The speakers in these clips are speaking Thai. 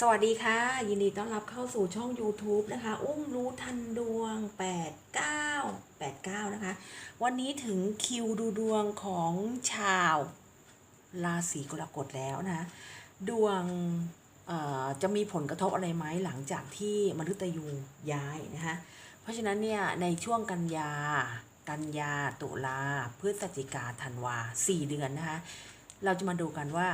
สวัสดีค่ะ ยินดีต้อนรับเข้าสู่ช่อง YouTube นะคะ อุ้มรู้ทันดวง 89 89 นะคะ วันนี้ถึงคิวดูดวงของชาวราศีกรกฎแล้วนะ ดวงจะมีผลกระทบอะไรไหมหลังจากที่มฤตยูย้ายนะคะ เพราะฉะนั้นเนี่ย ในช่วงกันยา กันยาตุลาพฤศจิกาธันวา 4 เดือนนะคะ เราจะมาดูกันว่า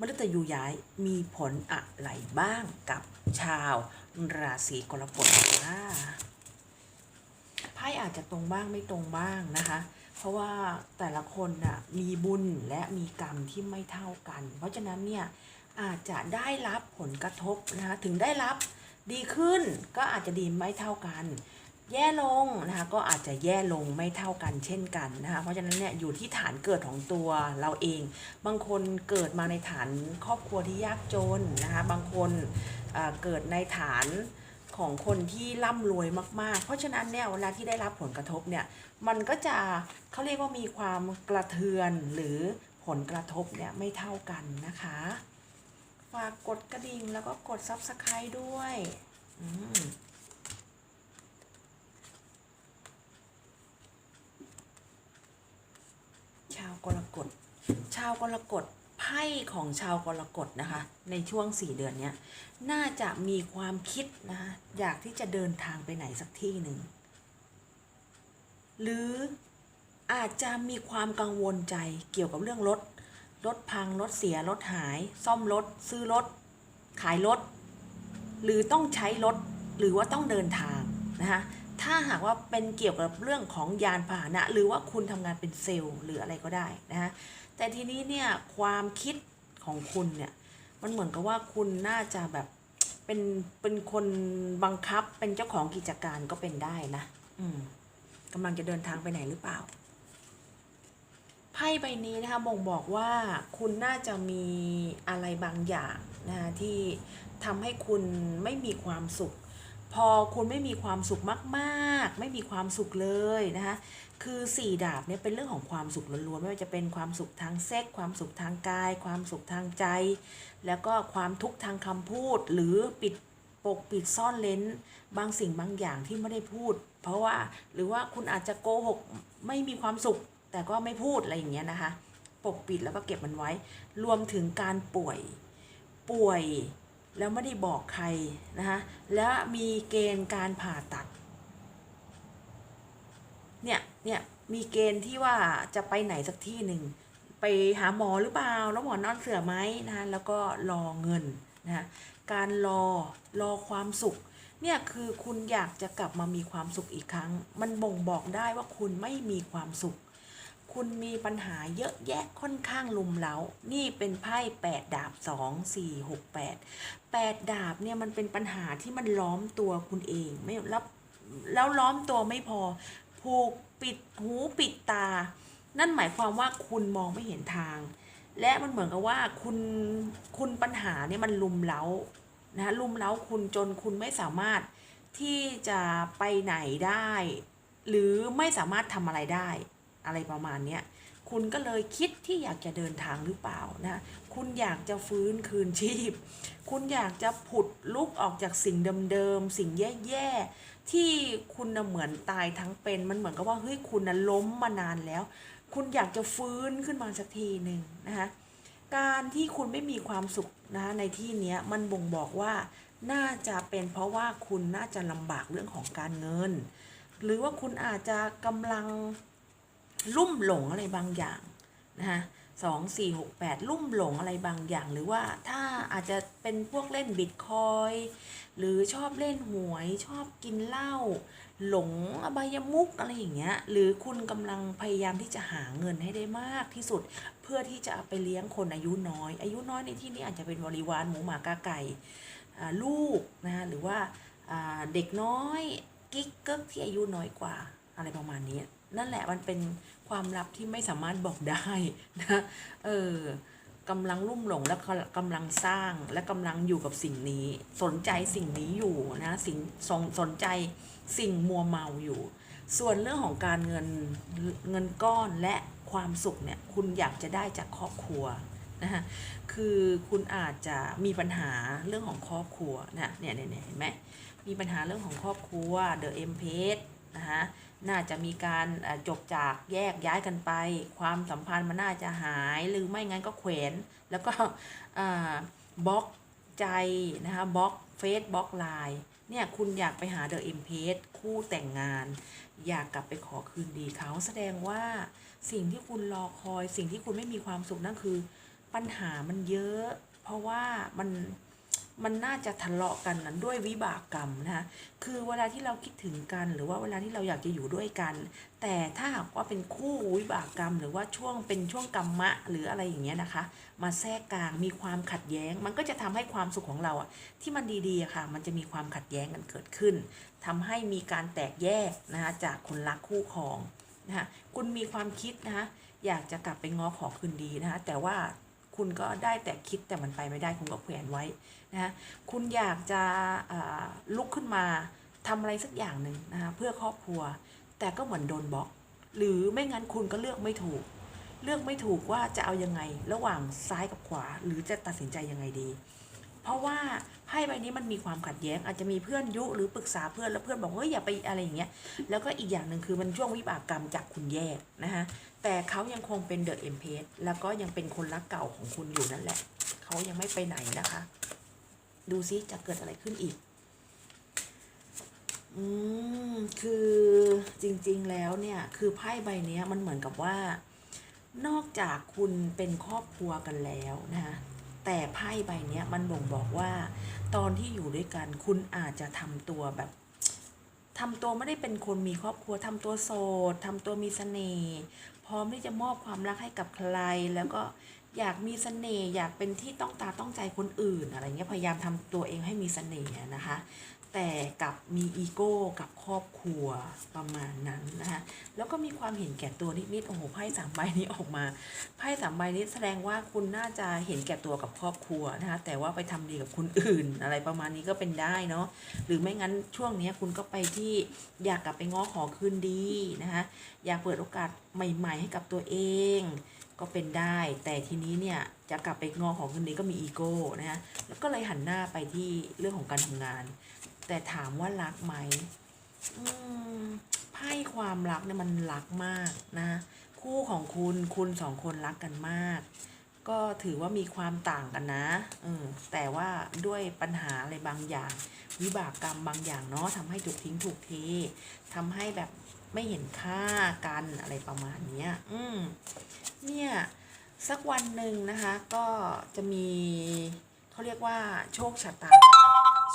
มฤตยูย้ายมีผลอะไรบ้างกับชาวราศีกรกฎค่ะไพ่อาจจะตรงบ้างไม่ตรงบ้างนะคะ เพราะว่าแต่ละคนน่ะมีบุญและมีกรรมที่ไม่เท่ากัน เพราะฉะนั้นเนี่ยอาจจะได้รับผลกระทบนะคะถึงได้รับดีขึ้นก็อาจจะดีไม่เท่ากัน แย่ลงนะคะก็อาจจะแย่ลงไม่เท่ากันเช่นกันนะคะเพราะฉะนั้นเนี่ยอยู่ที่ฐานเกิดของตัวเราเอง บางคนเกิดมาในฐานครอบครัวที่ยากจนนะคะบางคนเเกิดในฐานของคนที่ร่ำรวยมาก ๆ เพราะฉะนั้นเนี่ยเวลาที่ได้รับผลกระทบเนี่ยมันก็จะเขาเรียกว่ามีความกระเทือนหรือผลกระทบเนี่ยไม่เท่ากันนะคะ ฝากกดกระดิ่งแล้วก็กด Subscribe ด้วย อืม ชาว กรกฎชาวกรกฎไพ่ของชาวกรกฎนะคะ ในช่วงสี่เดือนนี้น่าจะมีความคิดนะคะอยากที่จะเดินทางไปไหนสักที่หนึ่ง หรืออาจจะมีความกังวลใจเกี่ยวกับเรื่องรถ รถพัง รถเสีย รถหาย ซ่อมรถ ซื้อรถ ขายรถ หรือต้องใช้รถ หรือว่าต้องเดินทางนะคะ ถ้าหากว่าเป็นเกี่ยวกับเรื่องของยานพาหนะ หรือว่าคุณทำงานเป็นเซลล์หรืออะไรก็ได้นะฮะแต่ทีนี้เนี่ยความคิดของคุณเนี่ยมันเหมือนกับว่าคุณน่าจะแบบเป็นเป็นคนบังคับเป็นเจ้าของกิจการก็เป็นได้นะ อืมกำลังจะเดินทางไปไหนหรือเปล่าไพ่ใบนี้นะคะบ่งบอกว่าคุณน่าจะมีอะไรบางอย่างนะะที่ทำให้คุณไม่มีความสุข พอคุณไม่มีความสุขมาก ๆ ไม่มีความสุขเลยนะคะ คือสี่ดาบเนี่ยเป็นเรื่องของความสุขล้วนๆ ไม่ว่าจะเป็นความสุขทางเซ็ก ความสุขทางกาย ความสุขทางใจ แล้วก็ความทุกข์ทางคำพูด หรือปิดปกปิดซ่อนเลนบางสิ่งบางอย่างที่ไม่ได้พูด เพราะว่าหรือว่าคุณอาจจะโกหกไม่มีความสุข แต่ก็ไม่พูดอะไรอย่างเงี้ยนะคะ ปกปิดแล้วก็เก็บมันไว้ รวมถึงการป่วย ป่วย แล้วไม่ได้บอกใครนะคะและมีเกณฑ์การผ่าตัด เนี่ยเนี่ยมีเกณฑ์ที่ว่าจะไปไหนสักที่หนึ่งไปหาหมอหรือเปล่า แล้วหมอนอนเสือไหมนะคะแล้วก็รอเงินนะคะการรอรอความสุข เนี่ยคือคุณอยากจะกลับมามีความสุขอีกครั้ง มันบ่งบอกได้ว่าคุณไม่มีความสุข คุณมีปัญหาเยอะแยะค่อนข้างลุมเล้า นี่เป็นไพ่แปดดาบสองสี่หกแปดแปดดาบเนี่ยมันเป็นปัญหาที่มันล้อมตัวคุณเองไม่แล้วแล้วล้อมตัวไม่พอ ผูกปิดหูปิดตา นั่นหมายความว่าคุณมองไม่เห็นทาง และมันเหมือนกับว่าคุณคุณปัญหาเนี่ยมันลุมเล้านะลุมเล้าคุณจนคุณไม่สามารถที่จะไปไหนได้ หรือไม่สามารถทำอะไรได้ อะไรประมาณเนี้ยคุณก็เลยคิดที่อยากจะเดินทางหรือเปล่านะคุณอยากจะฟื้นคืนชีพ คุณอยากจะผุดลุกออกจากสิ่งเดิมๆสิ่งแย่ๆที่คุณนะเหมือนตายทั้งเป็นมันเหมือนกับว่าเฮ้ยคุณนะล้มมานานแล้ว คุณอยากจะฟื้นขึ้นมาสักทีหนึ่งนะคะการที่คุณไม่มีความสุขนะในที่นี้มันบ่งบอกว่าน่าจะเป็นเพราะว่าคุณน่าจะลำบากเรื่องของการเงิน หรือว่าคุณอาจจะกำลัง ลุ่มหลงอะไรบางอย่างนะคะสองสี่หกแปดลุ่มหลงอะไรบางอย่าง หรือว่าถ้าอาจจะเป็นพวกเล่นบิตคอยหรือชอบเล่นหวย ชอบกินเหล้าหลงอบายมุกอะไรอย่างเงี้ย หรือคุณกำลังพยายามที่จะหาเงินให้ได้มากที่สุด เพื่อที่จะไปเลี้ยงคนอายุน้อย อายุน้อยในที่นี้อาจจะเป็นบริวารหมูหมากาไก่ลูกนะคะหรือว่าเด็กน้อยกิ๊กเกิ๊กที่อายุน้อยกว่าอะไรประมาณนี้ นั่นแหละมันเป็นความลับที่ไม่สามารถบอกได้นะเออกำลังลุ่มหลงและกำลังสร้างและกำลังอยู่กับสิ่งนี้ สนใจสิ่งนี้อยู่นะสิ่งสนสนใจสิ่งมัวเมาอยู่ ส่วนเรื่องของการเงินเงินก้อนและความสุขเนี่ยคุณอยากจะได้จากครอบครัวนะคะคือคุณอาจจะมีปัญหาเรื่องของครอบครัวนะเนี่ยเนี่ยเนี่ยเห็นไหมมีปัญหาเรื่องของครอบครัว The e m p a g e นะคะ น่าจะมีการจบจากแยกย้ายกันไป ความสัมพันธ์มันน่าจะหายหรือไม่งั้นก็แขวนแล้วก็บล็อกใจนะคะบล็อกเฟซบล็อกไลน์เนี่ยคุณอยากไปหา The e m p a g e คู่แต่งงาน อยากกลับไปขอคืนดีเขาแสดงว่าสิ่งที่คุณรอคอย สิ่งที่คุณไม่มีความสุขนั่นคือ ปัญหามันเยอะ เพราะว่ามัน มันน่าจะทะเลาะกันนะด้วยวิบากกรรมนะคะคือเวลาที่เราคิดถึงกัน หรือว่าเวลาที่เราอยากจะอยู่ด้วยกัน แต่ถ้าหากว่าเป็นคู่วิบากกรรม หรือว่าช่วงเป็นช่วงกรรมะหรืออะไรอย่างเงี้ยนะคะ มาแทรกกลางมีความขัดแย้ง มันก็จะทำให้ความสุขของเราอะที่มันดีๆค่ะ มันจะมีความขัดแย้งกันเกิดขึ้นทำให้มีการแตกแยกนะคะจากคนรักคู่ครองนะคะคุณมีความคิดนะคะอยากจะกลับไปง้อขอคืนดีนะคะแต่ว่า คุณก็ได้แต่คิดแต่มันไปไม่ได้คุณก็แขวนไว้นะคะคุณอยากจะลุกขึ้นมาทำอะไรสักอย่างหนึ่งนะคะเพื่อครอบครัว แต่ก็เหมือนโดนบล็อก หรือไม่งั้นคุณก็เลือกไม่ถูก เลือกไม่ถูกว่าจะเอายังไงระหว่างซ้ายกับขวา หรือจะตัดสินใจยังไงดี เพราะว่าไพ่ใบนี้มันมีความขัดแย้ง อาจจะมีเพื่อนยุหรือปรึกษาเพื่อนแล้วเพื่อนบอกเฮ้ยอย่าไปอะไรอย่างเงี้ยแล้วก็อีกอย่างหนึ่งคือมันช่วงวิบากกรรมจากคุณแยกนะคะแต่เขายังคงเป็นเดอะเอ็มเพสแล้วก็ยังเป็นคนรักเก่าของคุณอยู่นั่นแหละเขายังไม่ไปไหนนะคะ ดูซิจะเกิดอะไรขึ้นอีกอืมคือจริงๆแล้วเนี่ยคือไพ่ใบนี้มันเหมือนกับว่า นอกจากคุณเป็นครอบครัวกันแล้วนะคะ แต่ไพ่ใบนี้มันบ่งบอกว่า ตอนที่อยู่ด้วยกันคุณอาจจะทำตัวแบบทำตัวไม่ได้เป็นคนมีครอบครัวทำตัวโสดทำตัวมีเสน่ห์พร้อมที่จะมอบความรักให้กับใคร แล้วก็ อยากมีเสน่ห์อยากเป็นที่ต้องตาต้องใจคนอื่นอะไรเงี้ยพยายามทำตัวเองให้มีเสน่ห์นะคะ แต่กับมีอีโก้กับครอบครัวประมาณนั้นนะคะแล้วก็มีความเห็นแก่ตัวนิดๆโอ้โหไพ่สามใบนี้ออกมาไพ่สามใบนี้แสดงว่าคุณน่าจะเห็นแก่ตัวกับครอบครัวนะคะแต่ว่าไปทำดีกับคนอื่น อะไรประมาณนี้ก็เป็นได้เนาะหรือไม่งั้นช่วงนี้คุณก็ไปที่อยากกลับไปง้อขอคืนดีนะคะอยากเปิดโอกาสใหม่ ๆ ให้กับตัวเอง ก็เป็นได้ แต่ทีนี้เนี่ยจะกลับไปงอของคืนดีก็มีอีโก้นะคะแล้วก็เลยหันหน้าไปที่เรื่องของการทำงาน แต่ถามว่ารักไหมอืมไพ่ความรักเนี่ยมันรักมากนะคู่ของคุณคุณสองคนรักกันมาก ก็ถือว่ามีความต่างกันนะเออแต่ว่าด้วยปัญหาอะไรบางอย่าง วิบากกรรมบางอย่างเนาะทำให้ถูกทิ้งถูกเททำให้แบบไม่เห็นค่ากันอะไรประมาณเนี้ยอืม สักวันหนึ่งนะคะก็จะมีเขาเรียกว่าโชคชะตา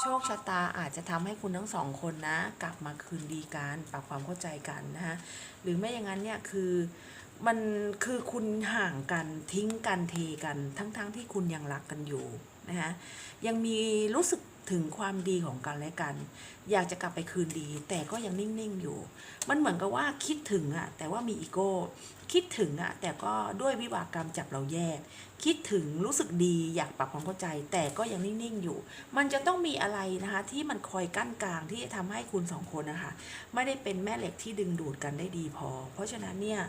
โชคชะตาอาจจะทำให้คุณทั้งสองคนนะ กลับมาคืนดีกันปรับความเข้าใจกันนะคะหรือไม่อย่างนั้นเนี่ยคือมันคือคุณห่างกันทิ้งกันเทกันทั้งๆทที่คุณยังรักกันอยู่นะคะยังมีรู้สึก ถึงความดีของกันและกัน อยากจะกลับไปคืนดี แต่ก็ยังนิ่ง ๆ อยู่ มันเหมือนกับว่าคิดถึงอะแต่ว่ามีอีโก้ คิดถึงอะแต่ก็ด้วยวิบากกรรมจับเราแยก คิดถึงรู้สึกดีอยากปรับความเข้าใจ แต่ก็ยังนิ่ง ๆ อยู่ มันจะต้องมีอะไรนะคะ ที่มันคอยกั้นกลางที่จะทำให้คุณสองคนนะคะไม่ได้เป็นแม่เหล็กที่ดึงดูดกันได้ดีพอ เพราะฉะนั้นเนี่ย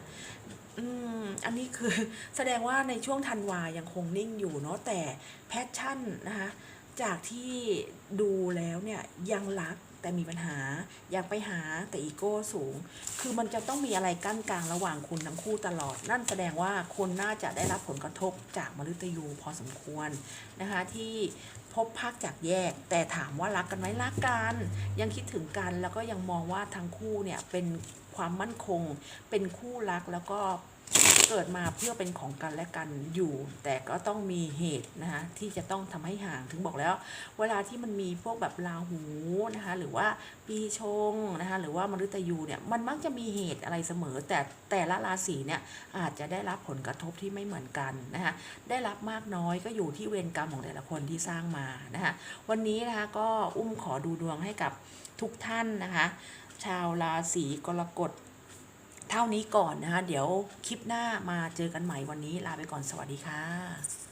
อืมอันนี้คือแสดงว่าในช่วงธันวายังคงนิ่งอยู่เนาะแต่แพชชั่นนะคะ จากที่ดูแล้วเนี่ยยังรักแต่มีปัญหาอยากไปหาแต่อีโก้สูง คือมันจะต้องมีอะไรกั้นกลางระหว่างคุณทั้งคู่ตลอด นั่นแสดงว่าคนน่าจะได้รับผลกระทบจากมฤตยูพอสมควรนะคะที่พบพักจากแยก แต่ถามว่ารักกันไหมรักกันยังคิดถึงกันแล้วก็ยังมองว่าทั้งคู่เนี่ยเป็นความมั่นคง เป็นคู่รักแล้วก็ เกิดมาเพื่อเป็นของกันและกันอยู่ แต่ก็ต้องมีเหตุนะคะที่จะต้องทำให้ห่างถึงบอกแล้ว เวลาที่มันมีพวกแบบราหูนะคะหรือว่าปีชงนะคะหรือว่ามฤตยูเนี่ยมันมักจะมีเหตุอะไรเสมอ แต่แต่ละราศีเนี่ยอาจจะได้รับผลกระทบที่ไม่เหมือนกันนะคะได้รับมากน้อยก็อยู่ที่เวรกรรมของแต่ละคนที่สร้างมานะคะวันนี้นะคะก็อุ้มขอดูดวงให้กับทุกท่านนะคะ ชาวราศีกรกฎ เท่านี้ก่อนนะคะ เดี๋ยวคลิปหน้ามาเจอกันใหม่วันนี้ลาไปก่อนสวัสดีค่ะ